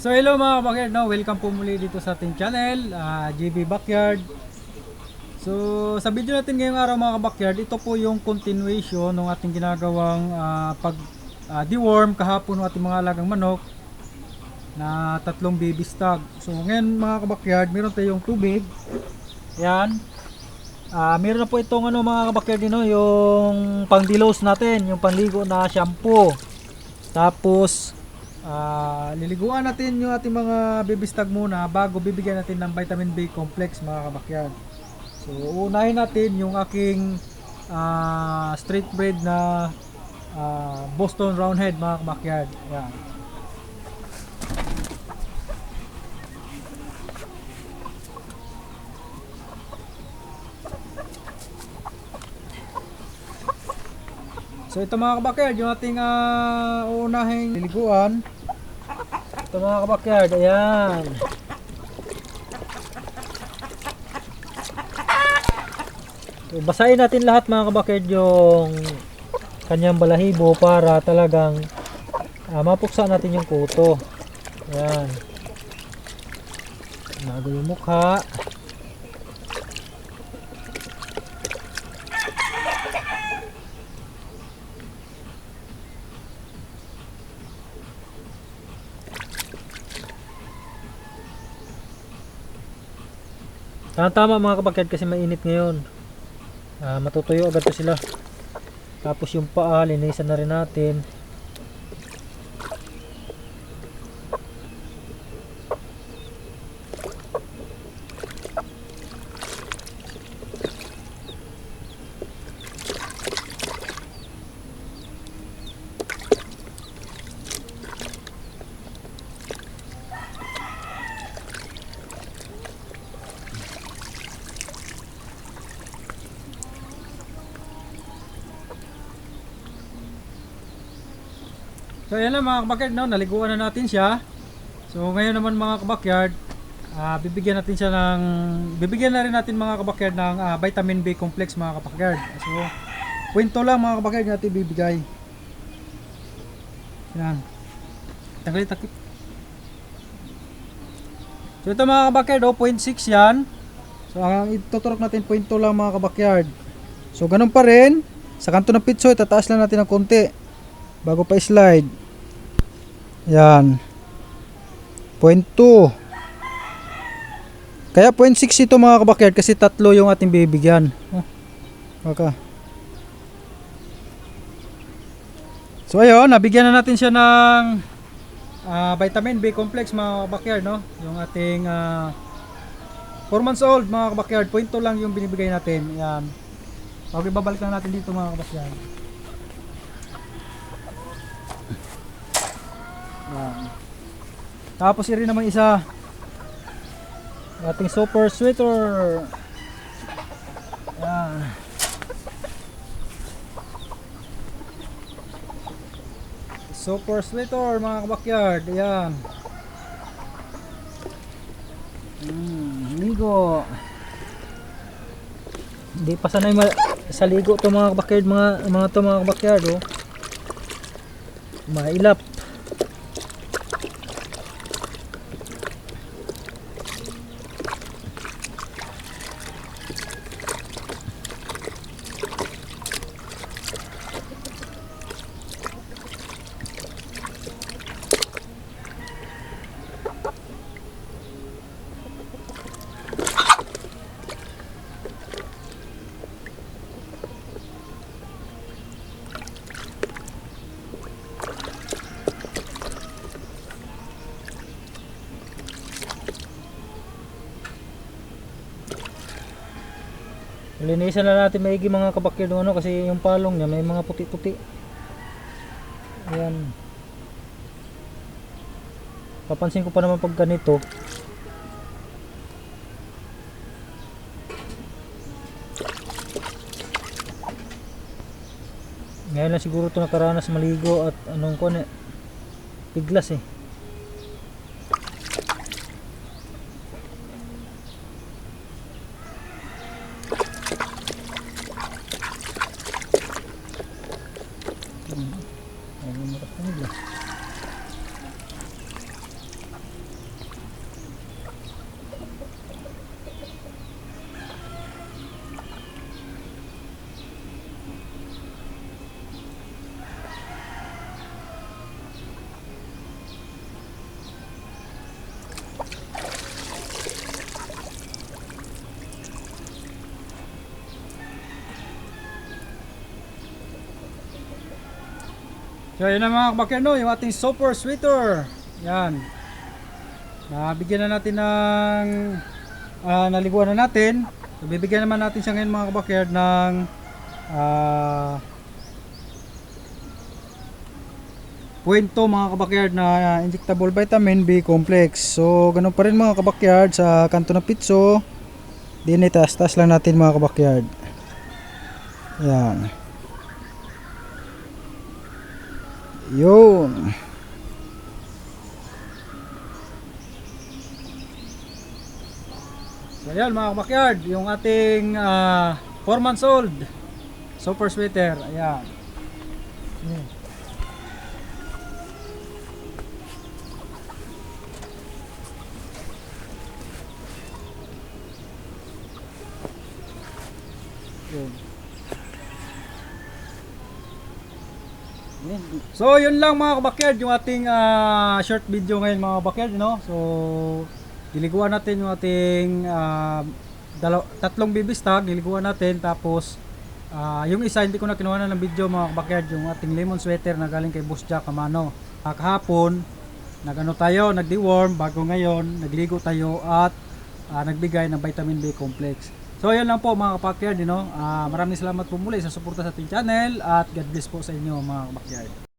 So hello mga backyard, no? welcome po muli dito sa ating channel, ah, GB Backyard. So sa video natin ngayong araw mga backyard, ito po yung continuation ng ating ginagawang ah, pag ah, deworm kahapon ng ating mga alagang manok na tatlong baby stag. So ngayon mga kabakyard, meron tayong tubig. Yan. Ah, meron na po itong ano mga kabakyard no, yung pang-dilos natin, yung panligo na shampoo. Tapos Ah, liliguan natin yung ating mga baby stag muna bago bibigyan natin ng vitamin B complex mga kabakyard. So unahin natin yung aking ah, straight breed na ah, Boston Roundhead mga kabakyard. Yan. So ito mga kabakyard, yung ating uh, unahing liliguan. Ito mga kabakyard, ayan. So, basahin natin lahat mga kabakyard yung kanyang balahibo para talagang uh, mapuksa natin yung kuto. Ayan. Bago yung mukha. Tama tama mga kabakyard kasi mainit ngayon. Ah, matutuyo agad to sila. Tapos yung paa, linisan na rin natin. So ayan na mga kabakyard, no? naliguan na natin siya. So ngayon naman mga kabakyard, ah, bibigyan natin siya ng, bibigyan na rin natin mga kabakyard ng ah, vitamin B complex mga kabakyard. So, kwento lang mga kabakyard natin bibigay. Yan. Tanggalin takip. So ito mga kabakyard, oh, 0.6 yan. So ang ituturok natin 0.2 lang mga kabakyard. So ganun pa rin, sa kanto ng pitso, tataas lang natin ng konti bago pa slide yan. Point 2 kaya point 6 ito mga kabakyard kasi tatlo yung ating bibigyan. Oh, baka. So ayun nabigyan na natin siya ng ah, vitamin B complex mga kabakyard no? Yung ating 4 months old mga kabakyard point 2 lang yung binibigay natin. Yan. Okay babalik lang natin dito mga kabakyard Yan. Tapos iri naman isa ating super sweater. Yan. Super sweater mga kabakyard. Ayan. Mm, ligo. Hindi pa sanay sa ligo to mga kabakyard mga mga to mga kabakyard oh. Mailap. Linisan na natin maigi mga kabakyard ng ano kasi yung palong niya may mga puti-puti. Ayan. Papansin ko pa naman pag ganito. Ngayon lang siguro ito nakaranas maligo at anong ko na piglas eh. Ayun, matas na nila. So yun na mga kabakyard no, yung ating super sweater. Yan. Nabigyan na natin ng ah, naliguan na natin. So, bibigyan naman natin siya ngayon mga kabakyard ng ah Puwento mga kabakyard na injectable vitamin B complex. So ganun pa rin mga kabakyard sa kanto ng pitso. Dinitas, tas lang natin mga kabakyard. Yan. Yun. So yan mga kabakyard, yung ating 4 months old super sweater. Ayan. Yan. Yun. So yun lang mga kabakyard yung ating ah, short video ngayon mga kabakyard no. So diliguan natin yung ating ah, dalaw- tatlong stock, diliguan natin tapos ah, yung isa hindi ko na kinuha ng video mga kabakyard yung ating lemon sweater na galing kay Boss Jack Amano. Ah, kahapon nagano tayo, nag-deworm bago ngayon, nagligo tayo at ah, nagbigay ng vitamin B complex. So yun lang po mga kabakyard, you know? Ah, maraming salamat po muli sa suporta sa ating channel at God bless po sa inyo mga kabakyard.